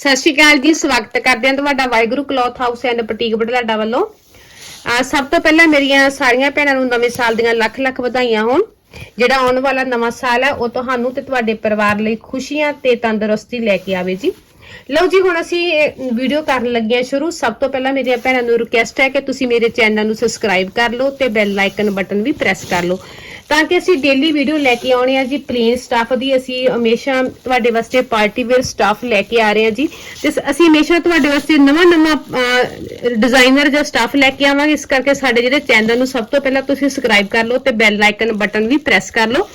ਸਤਿ ਸ਼੍ਰੀ ਅਕਾਲ ਜੀ, ਸਵਾਗਤ ਕਰਦੇ ਹਾਂ ਤੁਹਾਡਾ Waheguru cloth house and boutique Budhlada ਵੱਲੋਂ। ਸਭ ਤੋਂ ਪਹਿਲਾਂ ਮੇਰੀਆਂ ਸਾਰੀਆਂ ਭੈਣਾਂ ਨੂੰ ਨਵੇਂ ਸਾਲ ਦੀਆਂ ਲੱਖ ਲੱਖ ਵਧਾਈਆਂ ਹੋਣ। ਜਿਹੜਾ ਆਉਣ ਵਾਲਾ ਨਵਾਂ ਸਾਲ ਹੈ, ਉਹ ਤੁਹਾਨੂੰ ਤੇ ਤੁਹਾਡੇ ਪਰਿਵਾਰ ਲਈ ਖੁਸ਼ੀਆਂ ਤੇ ਤੰਦਰੁਸਤੀ ਲੈ ਕੇ ਆਵੇ ਜੀ। ਲਓ ਜੀ, ਹੁਣ ਅਸੀਂ ਵੀਡੀਓ ਕਰਨ ਲੱਗੇ ਹਾਂ ਸ਼ੁਰੂ। ਸਭ ਤੋਂ ਪਹਿਲਾਂ ਮੇਰੀਆਂ ਭੈਣਾਂ ਨੂੰ ਰਿਕੁਐਸਟ ਹੈ ਕਿ ਤੁਸੀਂ ਮੇਰੇ ਚੈਨਲ ਨੂੰ ਸਬਸਕ੍ਰਾਈਬ ਕਰ ਲਓ ਤੇ ਬੈਲ ਆਈਕਨ ਬਟਨ ਵੀ ਪ੍ਰੈਸ ਕਰ ਲਓ। ਤਾਂ ਕਿ ਅਸੀਂ ਡੇਲੀ ਵੀਡੀਓ ਲੈ ਕੇ ਆਉਣੇ ਆ ਜੀ ਪਲੇਨ ਸਟਾਫ ਦੀ ਅਸੀਂ ਹਮੇਸ਼ਾ ਤੁਹਾਡੇ ਵਾਸਤੇ ਪਾਰਟੀ ਵੇਅਰ ਸਟਾਫ ਲੈ ਕੇ ਆ ਰਹੇ ਹਾਂ ਜੀ। ਤੇ ਅਸੀਂ ਹਮੇਸ਼ਾ ਤੁਹਾਡੇ ਵਾਸਤੇ ਨਵਾਂ ਨਵਾਂ ਡਿਜ਼ਾਈਨਰ ਜਾਂ ਸਟਾਫ ਲੈ ਕੇ ਆਵਾਂਗੇ। ਇਸ ਕਰਕੇ ਸਾਡੇ ਜਿਹੜੇ ਚੈਨਲ ਨੂੰ ਸਭ ਤੋਂ ਪਹਿਲਾਂ ਤੁਸੀਂ ਸਬਸਕ੍ਰਾਈਬ ਕਰ ਲਓ ਤੇ ਬੈਲ ਆਈਕਨ ਬਟਨ ਵੀ ਪ੍ਰੈਸ ਕਰ ਲਓ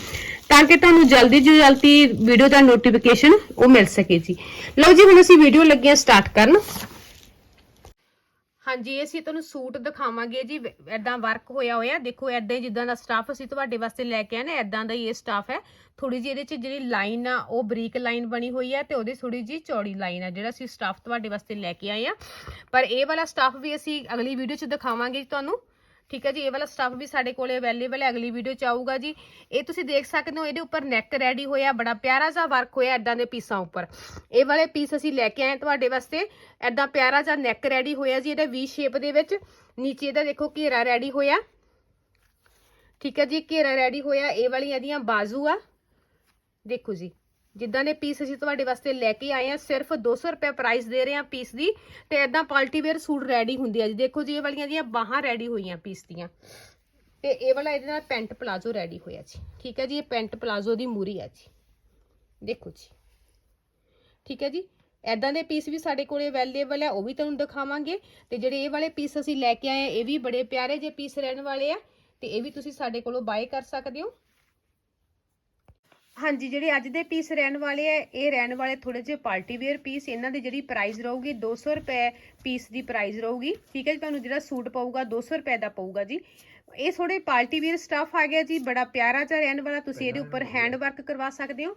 ਤਾਂ ਕਿ ਤੁਹਾਨੂੰ ਜਲਦੀ ਤੋਂ ਜਲਦੀ ਵੀਡੀਓ ਦਾ ਨੋਟੀਫਿਕੇਸ਼ਨ ਉਹ ਮਿਲ ਸਕੇ ਜੀ। ਲਓ ਜੀ, ਹੁਣ ਅਸੀਂ ਵੀਡੀਓ ਲੱਗੇ ਹਾਂ ਸਟਾਰਟ ਕਰਨ। ਹਾਂਜੀ, ਅਸੀਂ ਤੁਹਾਨੂੰ ਸੂਟ ਦਿਖਾਵਾਂਗੇ ਜੀ ਐਦਾਂ ਵਰਕ ਹੋਇਆ ਹੋਇਆ। ਦੇਖੋ ਐਦਾਂ ਹੀ ਜਿੱਦਾਂ ਦਾ ਸਟਾਫ ਅਸੀਂ ਤੁਹਾਡੇ ਵਾਸਤੇ ਲੈ ਕੇ ਆਏ ਨੇ ਐਦਾਂ ਦਾ ਹੀ ਇਹ ਸਟਾਫ ਹੈ। ਥੋੜੀ ਜਿਹੀ ਇਹਦੇ 'ਚ ਜਿਹੜੀ ਲਾਈਨ ਆ, ਉਹ ਬਰੀਕ ਲਾਈਨ ਬਣੀ ਹੋਈ ਹੈ ਤੇ ਉਹਦੇ ਥੋੜੀ ਜਿਹੀ ਚੌੜੀ ਲਾਈਨ ਆ, ਜਿਹੜਾ ਅਸੀਂ ਸਟਾਫ ਤੁਹਾਡੇ ਵਾਸਤੇ ਲੈ ਕੇ ਆਏ ਆ। ਪਰ ਇਹ ਵਾਲਾ ਸਟਾਫ ਵੀ ਅਸੀਂ ਅਗਲੀ ਵੀਡੀਓ 'ਚ ਦਿਖਾਵਾਂਗੇ ਜੀ ਤੁਹਾਨੂੰ। ਠੀਕ ਹੈ ਜੀ, ਇਹ ਵਾਲਾ ਸਟਾਫ ਵੀ ਸਾਡੇ ਕੋਲੇ ਅਵੇਲੇਬਲ ਹੈ, ਅਗਲੀ ਵੀਡੀਓ 'ਚ ਆਊਗਾ ਜੀ। ਇਹ ਤੁਸੀਂ ਦੇਖ ਸਕਦੇ ਹੋ, ਇਹਦੇ ਉੱਪਰ ਨੈਕ ਰੈਡੀ ਹੋਇਆ, ਬੜਾ ਪਿਆਰਾ ਜਿਹਾ ਵਰਕ ਹੋਇਆ ਐਦਾਂ ਦੇ ਪੀਸਾਂ ਉੱਪਰ। ਇਹ ਵਾਲੇ ਪੀਸ ਅਸੀਂ ਲੈ ਕੇ ਆਏ ਤੁਹਾਡੇ ਵਾਸਤੇ। ਐਦਾਂ ਪਿਆਰਾ ਜਿਹਾ ਨੈਕ ਰੈਡੀ ਹੋਇਆ ਜੀ, ਇਹਦਾ ਵੀ ਸ਼ੇਪ ਦੇ ਵਿੱਚ। ਨੀਚੇ ਇਹਦਾ ਦੇਖੋ ਘੇਰਾ ਰੈਡੀ ਹੋਇਆ। ਠੀਕ ਹੈ ਜੀ, ਘੇਰਾ ਰੈਡੀ ਹੋਇਆ, ਇਹ ਵਾਲੀਆਂ ਇਹਦੀਆਂ ਬਾਜ਼ੂ ਆ। ਦੇਖੋ ਜੀ। ਜਿੱਦਾਂ ਦੇ ਪੀਸ ਅਸੀਂ ਤੁਹਾਡੇ ਵਾਸਤੇ ਲੈ ਕੇ ਆਏ ਆ ਸਿਰਫ 200 ਰੁਪਏ ਪ੍ਰਾਈਸ ਦੇ ਰਹੇ ਆ ਪੀਸ ਦੀ ਤੇ ਐਦਾਂ ਪਾਰਟੀ ਵੇਅਰ ਸੂਟ ਰੈਡੀ ਹੁੰਦੀ ਆ ਜੀ। ਦੇਖੋ ਜੀ, ਇਹ ਵਾਲੀਆਂ ਦੀਆਂ ਬਾਹਾਂ ਰੈਡੀ ਹੋਈਆਂ ਪੀਸ ਦੀਆਂ। ਤੇ ਇਹ ਵਾਲਾ ਇਹਦੇ ਨਾਲ ਪੈਂਟ ਪਲਾਜ਼ੋ ਰੈਡੀ ਹੋਇਆ ਜੀ। ਠੀਕ ਹੈ ਜੀ, ਇਹ ਪੈਂਟ ਪਲਾਜ਼ੋ ਦੀ ਮੂਰੀ ਆ ਜੀ। ਦੇਖੋ ਜੀ। ਠੀਕ ਹੈ ਜੀ ਐਦਾਂ ਦੇ ਪੀਸ ਵੀ ਸਾਡੇ ਕੋਲੇ ਅਵੇਲੇਬਲ ਹੈ ਉਹ ਵੀ ਤੁਹਾਨੂੰ ਦਿਖਾਵਾਂਗੇ। ਤੇ ਜਿਹੜੇ ਇਹ ਵਾਲੇ ਪੀਸ ਅਸੀਂ ਲੈ ਕੇ ਆਏ ਆ, ਇਹ ਵੀ ਬੜੇ ਪਿਆਰੇ ਜੇ ਪੀਸ ਰਹਿਣ ਵਾਲੇ ਆ। ਤੇ ਇਹ ਵੀ ਤੁਸੀਂ ਸਾਡੇ ਕੋਲੋਂ ਬਾਏ ਕਰ ਸਕਦੇ ਹੋ। ਹਾਂਜੀ ਜਿਹੜੇ ਅੱਜ ਦੇ ਪੀਸ ਰਹਿਣ ਵਾਲੇ ਆ ਇਹ ਰਹਿਣ ਵਾਲੇ ਥੋੜੇ ਜਿਹੇ ਪਾਰਟੀ ਵੇਅਰ ਪੀਸ ਇਹਨਾਂ ਦੀ ਜਿਹੜੀ ਪ੍ਰਾਈਸ ਰਹੂਗੀ 200 ਰੁਪਏ ਪੀਸ ਦੀ ਪ੍ਰਾਈਸ ਰਹੂਗੀ। ਠੀਕ ਹੈ ਜੀ ਤੁਹਾਨੂੰ ਜਿਹੜਾ ਸੂਟ ਪਊਗਾ 200 ਰੁਪਏ ਦਾ ਪਊਗਾ ਜੀ। ਇਹ ਥੋੜੇ ਪਾਰਟੀ ਵੇਅਰ ਸਟਾਫ ਆ ਗਿਆ ਜੀ ਬੜਾ ਪਿਆਰਾ ਜਿਹਾ ਰਹਿਣ ਵਾਲਾ ਤੁਸੀਂ ਇਹਦੇ ਉੱਪਰ ਹੈਂਡ ਵਰਕ ਕਰਵਾ ਸਕਦੇ ਹੋ।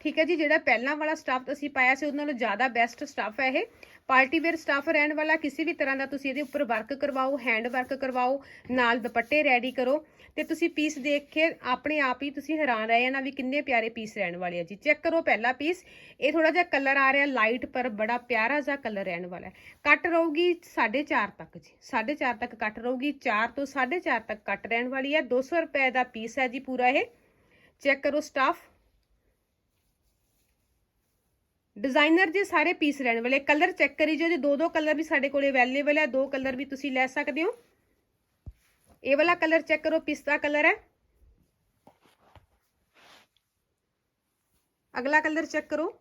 ਠੀਕ ਹੈ ਜੀ ਜਿਹੜਾ ਪਹਿਲਾਂ ਵਾਲਾ ਸਟਾਫ ਅਸੀਂ ਪਾਇਆ ਸੀ ਉਹਦੇ ਨਾਲੋਂ ਜ਼ਿਆਦਾ ਬੈਸਟ ਸਟਾਫ ਹੈ ਇਹ। ਪਾਰਟੀ ਵੇਅਰ ਸਟਾਫ ਰਹਿਣ ਵਾਲਾ ਕਿਸੇ ਵੀ ਤਰ੍ਹਾਂ ਦਾ ਤੁਸੀਂ ਇਹਦੇ ਉੱਪਰ ਵਰਕ ਕਰਵਾਓ ਹੈਂਡ ਵਰਕ ਕਰਵਾਓ, ਨਾਲ ਦੁਪੱਟੇ ਰੈਡੀ ਕਰੋ ਤੇ ਤੁਸੀਂ ਪੀਸ ਦੇਖ ਕੇ ਆਪਣੇ ਆਪ ਹੀ ਤੁਸੀਂ ਹੈਰਾਨ ਰਹਿ ਜਾਣਾ ਵੀ ਕਿੰਨੇ ਪਿਆਰੇ ਪੀਸ ਰਹਿਣ ਵਾਲੇ ਆ ਜੀ। ਚੈੱਕ ਕਰੋ ਪਹਿਲਾ ਪੀਸ ਇਹ ਥੋੜਾ ਜਿਹਾ ਕਲਰ ਆ ਰਿਹਾ ਲਾਈਟ ਪਰ ਬੜਾ ਪਿਆਰਾ ਜਿਹਾ ਕਲਰ ਰਹਿਣ ਵਾਲਾ ਹੈ। ਕੱਟ ਰਹੂਗੀ 4.5 ਤੱਕ ਜੀ। 4.5 ਤੱਕ ਕੱਟ ਰਹੂਗੀ 4 ਤੋਂ 4.5 ਤੱਕ ਕੱਟ ਰਹਿਣ ਵਾਲੀ ਹੈ। 200 ਰੁਪਏ ਦਾ ਪੀਸ ਹੈ ਜੀ ਪੂਰਾ ਇਹ। ਚੈੱਕ ਕਰੋ ਸਟਾਫ ਡਿਜ਼ਾਈਨਰ ਦੇ ਸਾਰੇ ਪੀਸ ਰਹਿਣ ਵਾਲੇ ਕਲਰ ਚੈੱਕ ਕਰੀ ਜੋ ਜੀ ਦੋ ਦੋ ਕਲਰ ਵੀ ਸਾਡੇ ਕੋਲੇ ਅਵੇਲੇਬਲ ਹੈ ਦੋ ਕਲਰ ਵੀ ਤੁਸੀਂ ਲੈ ਸਕਦੇ ਹੋ ਇਹ ਵਾਲਾ ਕਲਰ ਚੈੱਕ ਕਰੋ ਪਿਸਤਾ ਕਲਰ ਹੈ ਅਗਲਾ ਕਲਰ ਚੈੱਕ ਕਰੋ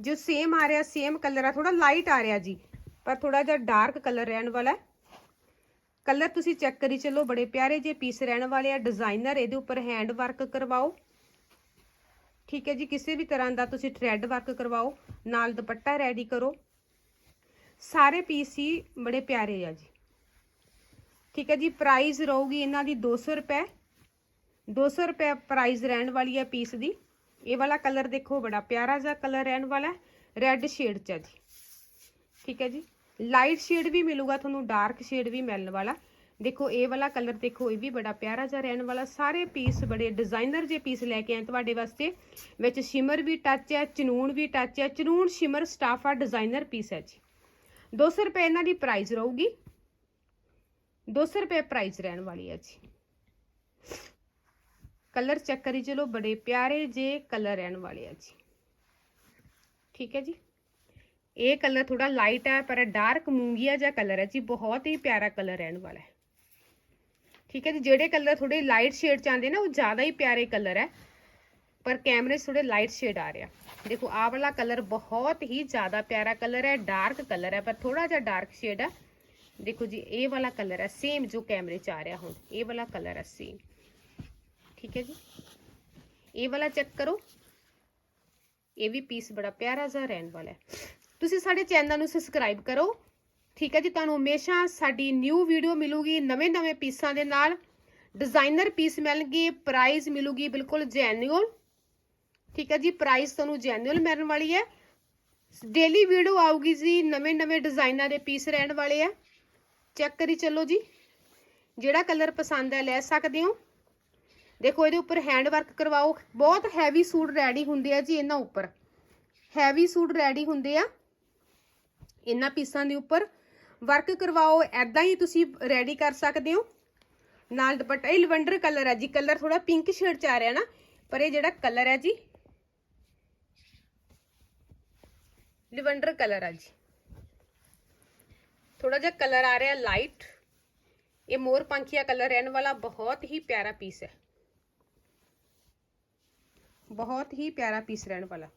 ਜੋ ਸੇਮ ਆ ਰਿਹਾ ਸੇਮ ਕਲਰ ਆ ਥੋੜਾ ਲਾਈਟ ਆ ਰਿਹਾ ਜੀ ਪਰ ਥੋੜਾ ਜਿਹਾ ਡਾਰਕ ਕਲਰ ਰਹਿਣ ਵਾਲਾ ਹੈ ਕਲਰ ਤੁਸੀਂ ਚੈੱਕ ਕਰੀ ਚੱਲੋ ਬੜੇ ਪਿਆਰੇ ਜੇ ਪੀਸ ਰਹਿਣ ਵਾਲੇ ਆ ਡਿਜ਼ਾਈਨਰ ਇਹਦੇ ਉੱਪਰ ਹੈਂਡ ਵਰਕ ਕਰਵਾਓ ਠੀਕ ਹੈ ਜੀ, ਕਿਸੇ ਵੀ ਤਰ੍ਹਾਂ ਦਾ ਤੁਸੀਂ ਥ੍ਰੈਡ ਵਰਕ ਕਰਵਾਓ, ਨਾਲ ਦੁਪੱਟਾ ਰੈਡੀ ਕਰੋ। ਸਾਰੇ ਪੀਸ ਹੀ ਬੜੇ ਪਿਆਰੇ ਆ ਜੀ। ਠੀਕ ਹੈ ਜੀ ਪ੍ਰਾਈਸ ਰਹੂਗੀ ਇਹਨਾਂ ਦੀ 200 ਰੁਪਏ। 200 ਰੁਪਏ ਪ੍ਰਾਈਸ ਰਹਿਣ ਵਾਲੀ ਹੈ ਪੀਸ ਦੀ। ਇਹ ਵਾਲਾ ਕਲਰ ਦੇਖੋ, ਬੜਾ ਪਿਆਰਾ ਜਿਹਾ ਕਲਰ ਰਹਿਣ ਵਾਲਾ ਰੈੱਡ ਸ਼ੇਡ ਚ ਹੈ ਜੀ। ਠੀਕ ਹੈ ਜੀ ਲਾਈਟ ਸ਼ੇਡ ਵੀ ਮਿਲੂਗਾ ਤੁਹਾਨੂੰ ਡਾਰਕ ਸ਼ੇਡ ਵੀ ਮਿਲਣ ਵਾਲਾ। ਦੇਖੋ ਇਹ ਵਾਲਾ ਕਲਰ ਦੇਖੋ ਇਹ ਵੀ ਬੜਾ ਪਿਆਰਾ ਜਿਹਾ ਰਹਿਣ ਵਾਲਾ ਸਾਰੇ ਪੀਸ ਬੜੇ ਡਿਜ਼ਾਈਨਰ ਜੇ ਪੀਸ ਲੈ ਕੇ ਆਏ ਤੁਹਾਡੇ ਵਾਸਤੇ ਵਿੱਚ ਸ਼ਿਮਰ ਵੀ ਟੱਚ ਹੈ ਚਨੂਨ ਵੀ ਟੱਚ ਹੈ ਚਨੂਨ ਸ਼ਿਮਰ ਸਟਾਫ ਆ ਡਿਜ਼ਾਈਨਰ ਪੀਸ ਹੈ ਜੀ 200 ਰੁਪਏ ਇਹਨਾਂ ਦੀ ਪ੍ਰਾਈਸ ਰਹੂਗੀ 200 ਰੁਪਏ ਪ੍ਰਾਈਸ ਰਹਿਣ ਵਾਲੀ ਹੈ ਜੀ ਕਲਰ ਚੈੱਕ ਕਰੀ ਚਲੋ ਬੜੇ ਪਿਆਰੇ ਜੇ ਕਲਰ ਰਹਿਣ ਵਾਲੇ ਆ ਜੀ ਠੀਕ ਹੈ ਜੀ ਇਹ ਕਲਰ ਥੋੜਾ ਲਾਈਟ ਹੈ ਪਰ ਡਾਰਕ ਮੂੰਗੀਆ ਜਿਹਾ ਕਲਰ ਹੈ ਜੀ ਬਹੁਤ ਹੀ ਪਿਆਰਾ ਕਲਰ ਰਹਿਣ ਵਾਲਾ ਹੈ ਠੀਕ ਹੈ ਜੀ, ਜਿਹੜੇ ਕਲਰ ਥੋੜੇ ਲਾਈਟ ਸ਼ੇਡ ਚ ਆਉਂਦੇ ਨਾ, ਉਹ ਜ਼ਿਆਦਾ ਹੀ ਪਿਆਰੇ ਕਲਰ ਹੈ। ਪਰ ਕੈਮਰੇ 'ਚ ਥੋੜੇ ਲਾਈਟ ਸ਼ੇਡ ਆ ਰਿਹਾ। ਦੇਖੋ, ਆਹ ਵਾਲਾ ਕਲਰ ਬਹੁਤ ਹੀ ਜ਼ਿਆਦਾ ਪਿਆਰਾ ਕਲਰ ਹੈ ਡਾਰਕ ਕਲਰ ਹੈ, ਪਰ ਥੋੜਾ ਜਿਹਾ ਡਾਰਕ ਸ਼ੇਡ ਹੈ। ਦੇਖੋ ਜੀ, ਇਹ ਵਾਲਾ ਕਲਰ ਹੈ ਸੇਮ ਜੋ ਕੈਮਰੇ 'ਚ ਆ ਰਿਹਾ ਹੁਣ, ਇਹ ਵਾਲਾ ਕਲਰ ਹੈ ਸੇਮ ਠੀਕ ਹੈ ਜੀ? ਇਹ ਵਾਲਾ ਚੈੱਕ ਕਰੋ। ਇਹ ਵੀ ਪੀਸ ਬੜਾ ਪਿਆਰਾ ਜਿਹਾ ਰਹਿਣ ਵਾਲਾ ਹੈ। ਤੁਸੀਂ ਸਾਡੇ ਚੈਨਲ ਨੂੰ ਸਬਸਕ੍ਰਾਈਬ ਕਰੋ। ਠੀਕ ਹੈ ਜੀ, ਤੁਹਾਨੂੰ ਹਮੇਸ਼ਾ ਸਾਡੀ ਨਿਊ ਵੀਡੀਓ ਮਿਲੂਗੀ, ਨਵੇਂ-ਨਵੇਂ ਪੀਸਾਂ ਦੇ ਨਾਲ। ਡਿਜ਼ਾਈਨਰ ਪੀਸ ਮਿਲਣਗੇ ਪ੍ਰਾਈਸ ਮਿਲੂਗੀ, ਬਿਲਕੁਲ ਜੈਨੂਅਲ ਠੀਕ ਹੈ ਜੀ ਪ੍ਰਾਈਸ ਤੁਹਾਨੂੰ ਜੈਨੂਅਲ ਮਿਲਣ ਵਾਲੀ ਹੈ। ਡੇਲੀ ਵੀਡੀਓ ਆਊਗੀ ਜੀ, ਨਵੇਂ-ਨਵੇਂ ਡਿਜ਼ਾਈਨਾਂ ਦੇ ਪੀਸ ਰਹਿਣ ਵਾਲੇ ਆ। ਚੈੱਕ ਕਰੀ ਚੱਲੋ ਜੀ, ਜਿਹੜਾ ਕਲਰ ਪਸੰਦ ਹੈ ਲੈ ਸਕਦੇ ਹੋ। ਦੇਖੋ, ਇਹਦੇ ਉੱਪਰ ਹੈਂਡ ਵਰਕ ਕਰਵਾਓ। ਬਹੁਤ ਹੈਵੀ ਸੂਟ ਰੈਡੀ ਹੁੰਦੇ ਆ ਜੀ ਇਹਨਾਂ ਉੱਪਰ। ਹੈਵੀ ਸੂਟ ਰੈਡੀ ਹੁੰਦੇ ਆ। ਇਹਨਾਂ ਪੀਸਾਂ ਦੇ ਉੱਪਰ। ਵਰਕ ਕਰਵਾਓ ਐਦਾਂ ਹੀ ਤੁਸੀਂ ਰੈਡੀ ਕਰ ਸਕਦੇ ਹੋ। ਨਾਲ ਦੁਪੱਟਾ, ਇਹ ਲਵੰਡਰ ਕਲਰ ਹੈ ਜੀ ਕਲਰ ਥੋੜਾ ਪਿੰਕ ਸ਼ੇਡ ਚ ਆ ਰਿਹਾ ਨਾ, ਪਰ ਇਹ ਜਿਹੜਾ ਕਲਰ ਹੈ ਜੀ, ਲਵੰਡਰ ਕਲਰ ਆ ਜੀ। ਥੋੜਾ ਜਿਹਾ ਕਲਰ ਆ ਰਿਹਾ ਲਾਈਟ ਇਹ ਮੋਰ ਪੰਖੀਆ ਕਲਰ ਰਹਿਣ ਵਾਲਾ ਬਹੁਤ ਹੀ ਪਿਆਰਾ ਪੀਸ ਹੈ। ਬਹੁਤ ਹੀ ਪਿਆਰਾ ਪੀਸ ਰਹਿਣ ਵਾਲਾ।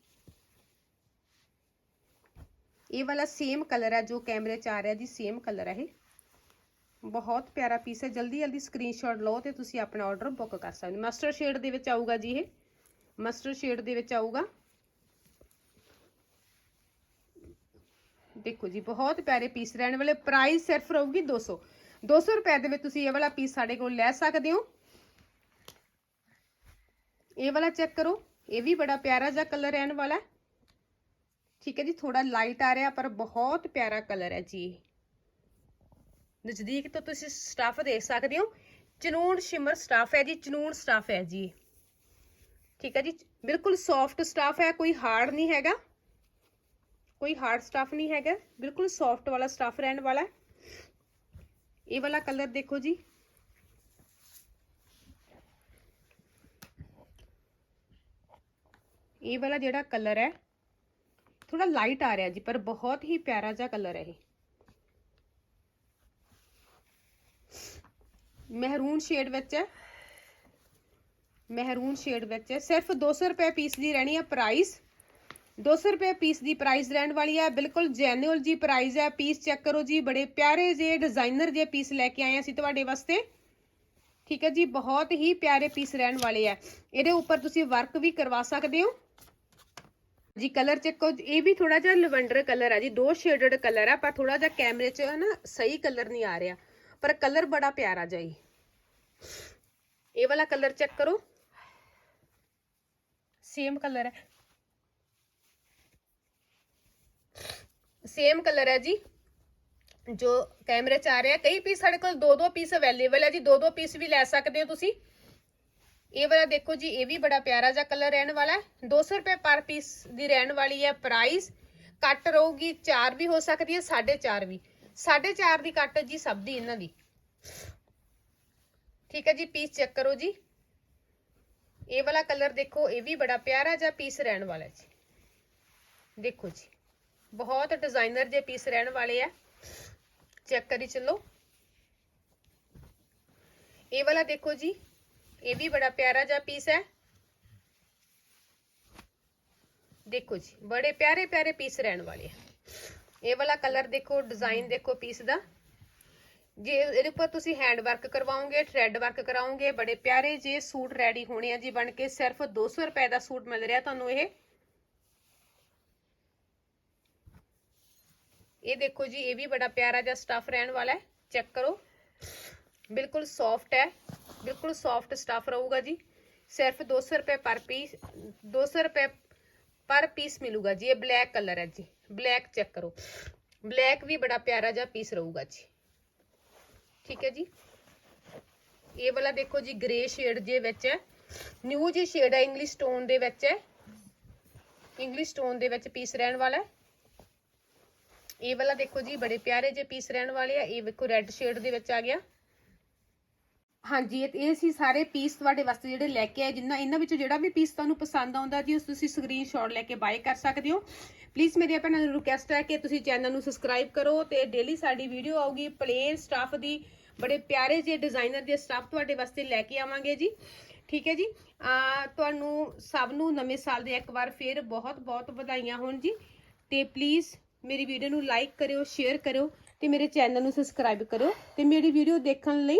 ਇਹ ਵਾਲਾ ਸੇਮ ਕਲਰ ਹੈ ਜੋ ਕੈਮਰੇ 'ਚ ਆ ਰਿਹਾ ਜੀ ਸੇਮ ਕਲਰ ਹੈ ਇਹ ਬਹੁਤ ਪਿਆਰਾ ਪੀਸ ਹੈ ਜਲਦੀ ਜਲਦੀ ਸਕਰੀਨਸ਼ਾਟ ਲਓ ਤੇ ਤੁਸੀਂ ਆਪਣਾ ਆਰਡਰ ਬੁੱਕ ਕਰ ਸਕਦੇ ਮਸਟਰ ਸ਼ੇਡ ਦੇ ਵਿੱਚ ਆਊਗਾ ਜੀ ਇਹ ਮਸਟਰ ਸ਼ੇਡ ਦੇ ਵਿੱਚ ਆਊਗਾ ਦੇਖੋ ਜੀ ਬਹੁਤ ਪਿਆਰੇ ਪੀਸ ਰਹਿਣ ਵਾਲੇ ਪ੍ਰਾਈਸ ਸਿਰਫ ਰਹੂਗੀ 200 200 ਰੁਪਏ ਦੇ ਵਿੱਚ ਤੁਸੀਂ ਇਹ ਵਾਲਾ ਪੀਸ ਸਾਡੇ ਕੋਲ ਲੈ ਸਕਦੇ ਹੋ ਇਹ ਵਾਲਾ ਚੈੱਕ ਕਰੋ ਇਹ ਵੀ ਬੜਾ ਪਿਆਰਾ ਜਿਹਾ ਕਲਰ ਰਹਿਣ ਵਾਲਾ ਹੈ ਠੀਕ ਹੈ ਜੀ ਥੋੜਾ ਲਾਈਟ ਆ ਰਿਹਾ, ਪਰ ਬਹੁਤ ਪਿਆਰਾ ਕਲਰ ਹੈ ਜੀ। ਨਜ਼ਦੀਕ ਤੋਂ ਤੁਸੀਂ ਸਟਾਫ ਦੇਖ ਸਕਦੇ ਹੋ। ਚਨੂਨ ਸ਼ਿਮਰ ਸਟਾਫ ਹੈ ਜੀ ਚਨੂਨ ਸਟਾਫ ਹੈ ਜੀ। ਠੀਕ ਹੈ ਜੀ, ਬਿਲਕੁਲ ਸੌਫਟ ਸਟਾਫ ਹੈ, ਕੋਈ ਹਾਰਡ ਨਹੀਂ ਹੈਗਾ। ਕੋਈ ਹਾਰਡ ਸਟਾਫ ਨਹੀਂ ਹੈਗਾ, ਬਿਲਕੁਲ ਸੌਫਟ ਵਾਲਾ ਸਟਾਫ ਰਹਿਣ ਵਾਲਾ ਇਹ ਵਾਲਾ ਕਲਰ ਦੇਖੋ ਜੀ। ਇਹ ਵਾਲਾ ਜਿਹੜਾ ਕਲਰ ਹੈ ਥੋੜਾ ਲਾਈਟ ਆ ਰਿਹਾ ਜੀ, ਪਰ ਬਹੁਤ ਹੀ ਪਿਆਰਾ ਜਿਹਾ ਕਲਰ ਹੈ ਇਹ। ਮਹਿਰੂਨ ਸ਼ੇਡ ਵਿੱਚ ਹੈ। ਮਹਿਰੂਨ ਸ਼ੇਡ ਵਿੱਚ ਹੈ। ਸਿਰਫ 200 ਰੁਪਏ ਪੀਸ ਦੀ ਰਹਿਣੀ ਹੈ ਪ੍ਰਾਈਸ 200 ਰੁਪਏ ਪੀਸ ਦੀ ਪ੍ਰਾਈਸ ਰਹਿਣ ਵਾਲੀ ਹੈ ਬਿਲਕੁਲ ਜੈਨੂਅਲ ਜੀ ਪ੍ਰਾਈਸ ਹੈ। ਪੀਸ ਚੈੱਕ ਕਰੋ ਜੀ, ਬੜੇ ਪਿਆਰੇ ਜੇ ਡਿਜ਼ਾਈਨਰ ਜੇ ਪੀਸ ਲੈ ਕੇ ਆਏ ਅਸੀਂ ਤੁਹਾਡੇ ਵਾਸਤੇ। ਠੀਕ ਹੈ ਜੀ, ਬਹੁਤ ਹੀ ਪਿਆਰੇ ਪੀਸ ਰਹਿਣ ਵਾਲੇ ਆ। ਇਹਦੇ ਉੱਪਰ ਤੁਸੀਂ ਵਰਕ ਵੀ ਕਰਵਾ ਸਕਦੇ ਹੋ। ਜੀ ਕਲਰ ਚੱਕੋ ਇਹ ਵੀ ਥੋੜਾ ਜਿਹਾ ਲਵੈਂਡਰ ਕਲਰ ਹੈ ਜੀ। ਦੋ ਸ਼ੇਡਡ ਕਲਰ ਹੈ ਪਰ ਥੋੜਾ ਜਿਹਾ ਕੈਮਰੇ 'ਚ ਨਾ ਸਹੀ ਕਲਰ ਨਹੀਂ ਆ ਰਿਹਾ। ਪਰ ਕਲਰ ਬੜਾ ਪਿਆਰਾ ਜਿਹਾ ਇਹ ਵਾਲਾ ਕਲਰ ਚੈੱਕ ਕਰੋ। ਸੇਮ ਕਲਰ ਹੈ ਸੇਮ ਕਲਰ ਹੈ ਜੀ। ਜੋ ਕੈਮਰੇ 'ਚ ਆ ਰਿਹਾ। ਕਈ ਪੀਸ ਸਾਡੇ ਕੋਲ ਦੋ ਦੋ ਪੀਸ ਅਵੇਲੇਬਲ ਹੈ ਜੀ। ਦੋ ਦੋ ਪੀਸ ਵੀ ਲੈ ਸਕਦੇ ਹੋ ਤੁਸੀਂ। ਇਹ ਵਾਲਾ ਦੇਖੋ ਜੀ, ਇਹ ਵੀ ਬੜਾ ਪਿਆਰਾ ਜਿਹਾ ਕਲਰ ਰਹਿਣ ਵਾਲਾ ਹੈ। 200 ਰੁਪਏ ਪਰ ਪੀਸ ਦੀ ਰਹਿਣ ਵਾਲੀ ਹੈ ਪ੍ਰਾਈਸ ਕੱਟ ਰਹੂਗੀ 4 ਵੀ ਹੋ ਸਕਦੀ ਹੈ 4.5 ਵੀ। 4.5 ਦੀ ਕੱਟ ਜੀ ਸਭ ਦੀ ਇਹਨਾਂ ਦੀ। ਠੀਕ ਹੈ ਜੀ ਪੀਸ ਚੈੱਕ ਕਰੋ ਜੀ। ਇਹ ਵਾਲਾ ਕਲਰ ਦੇਖੋ, ਇਹ ਵੀ ਬੜਾ ਪਿਆਰਾ ਜਿਹਾ ਪੀਸ ਰਹਿਣ ਵਾਲਾ ਜੀ। ਦੇਖੋ ਜੀ, ਬਹੁਤ ਡਿਜ਼ਾਈਨਰ ਜੇ ਪੀਸ ਰਹਿਣ ਵਾਲੇ ਆ। ਚੈੱਕ ਕਰੀ ਚੱਲੋ। ਇਹ ਵਾਲਾ ਦੇਖੋ ਜੀ ਇਹ ਵੀ ਬੜਾ ਪਿਆਰਾ ਜਿਹਾ ਪੀਸ ਹੈ ਦੇਖੋ ਜੀ ਬੜੇ ਪਿਆਰੇ ਪਿਆਰੇ ਪੀਸ ਰਹਿਣ ਵਾਲੇ ਆ ਇਹ ਵਾਲਾ ਕਲਰ ਦੇਖੋ ਡਿਜ਼ਾਈਨ ਦੇਖੋ ਪੀਸ ਦਾ ਜੇ ਇਹਦੇ ਉੱਪਰ ਤੁਸੀਂ ਹੈਂਡ ਵਰਕ ਕਰਵਾਓਗੇ ਥ੍ਰੈਡ ਵਰਕ ਕਰਾਓਗੇ ਬੜੇ ਪਿਆਰੇ ਜੇ ਸੂਟ ਰੈਡੀ ਹੋਣੇ ਆ ਜੀ ਬਣ ਕੇ ਸਿਰਫ 200 ਰੁਪਏ ਦਾ ਸੂਟ ਮਿਲ ਰਿਹਾ ਤੁਹਾਨੂੰ ਇਹ ਇਹ ਦੇਖੋ ਜੀ ਇਹ ਵੀ ਬੜਾ ਪਿਆਰਾ ਜਿਹਾ ਸਟਫ ਰਹਿਣ ਵਾਲਾ ਹੈ ਚੈੱਕ ਕਰੋ ਬਿਲਕੁਲ ਸੌਫਟ ਹੈ ਬਿਲਕੁਲ ਸੌਫਟ ਸਟਫ ਰਹੂਗਾ ਜੀ। ਸਿਰਫ 200 ਰੁਪਏ ਪਰ ਪੀਸ 200 ਰੁਪਏ ਪਰ ਪੀਸ ਮਿਲੂਗਾ ਜੀ। ਇਹ ਬਲੈਕ ਕਲਰ ਹੈ ਜੀ। ਬਲੈਕ ਚੈੱਕ ਕਰੋ। ਬਲੈਕ ਵੀ ਬੜਾ ਪਿਆਰਾ ਜਿਹਾ ਪੀਸ ਰਹੂਗਾ ਜੀ। ਠੀਕ ਹੈ ਜੀ। ਇਹ ਵਾਲਾ ਦੇਖੋ ਜੀ ਗ੍ਰੇ ਸ਼ੇਡ ਜੇ ਵਿੱਚ ਹੈ। ਨਿਊ ਜੀ ਸ਼ੇਡ ਹੈ ਇੰਗਲਿਸ਼ ਸਟੋਨ ਦੇ ਵਿੱਚ ਹੈ। ਇੰਗਲਿਸ਼ ਸਟੋਨ ਦੇ ਵਿੱਚ ਪੀਸ ਰਹਿਣ ਵਾਲਾ ਹੈ। ਇਹ ਵਾਲਾ ਦੇਖੋ ਜੀ, ਬੜੇ ਪਿਆਰੇ ਜੇ ਪੀਸ ਰਹਿਣ ਵਾਲੇ ਆ। ਇਹ ਵੇਖੋ ਰੈੱਡ ਸ਼ੇਡ ਦੇ ਵਿੱਚ ਆ ਗਿਆ। ਹਾਂਜੀ, ਇਹ ਇਹ ਸੀ ਸਾਰੇ ਪੀਸ ਤੁਹਾਡੇ ਵਾਸਤੇ ਜਿਹੜੇ ਲੈ ਕੇ ਆਏ, ਜਿੰਨਾ ਇਹਨਾਂ ਵਿੱਚੋਂ ਜਿਹੜਾ ਵੀ ਪੀਸ ਤੁਹਾਨੂੰ ਪਸੰਦ ਆਉਂਦਾ ਜੀ, ਉਸ ਤੁਸੀਂ ਸਕਰੀਨਸ਼ਾਟ ਲੈ ਕੇ ਬਾਏ ਕਰ ਸਕਦੇ ਹੋ। ਪਲੀਜ਼ ਮੇਰੀ ਭੈਣਾਂ ਨੂੰ ਰਿਕੁਐਸਟ ਹੈ ਕਿ ਤੁਸੀਂ ਚੈਨਲ ਨੂੰ ਸਬਸਕ੍ਰਾਈਬ ਕਰੋ ਤੇ ਡੇਲੀ ਸਾਡੀ ਵੀਡੀਓ ਆਊਗੀ ਪਲੇਨ ਸਟਾਫ ਦੀ, ਬੜੇ ਪਿਆਰੇ ਜਿਹੇ ਡਿਜ਼ਾਈਨਰ ਦੇ ਸਟਾਫ ਤੁਹਾਡੇ ਵਾਸਤੇ ਲੈ ਕੇ ਆਵਾਂਗੇ ਜੀ। ਠੀਕ ਹੈ ਜੀ? ਆ, ਤੁਹਾਨੂੰ ਸਭ ਨੂੰ ਨਵੇਂ ਸਾਲ ਦੇ ਇੱਕ ਵਾਰ ਫੇਰ ਬਹੁਤ ਬਹੁਤ ਵਧਾਈਆਂ ਹੋਣ ਜੀ। ਤੇ ਪਲੀਜ਼ ਮੇਰੀ ਵੀਡੀਓ ਨੂੰ ਲਾਈਕ ਕਰਿਓ ਸ਼ੇਅਰ ਕਰਿਓ ਤੇ ਮੇਰੇ ਚੈਨਲ ਨੂੰ ਸਬਸਕ੍ਰਾਈਬ ਕਰਿਓ ਤੇ ਮੇਰੀ ਵੀਡੀਓ ਦੇਖਣ ਲਈ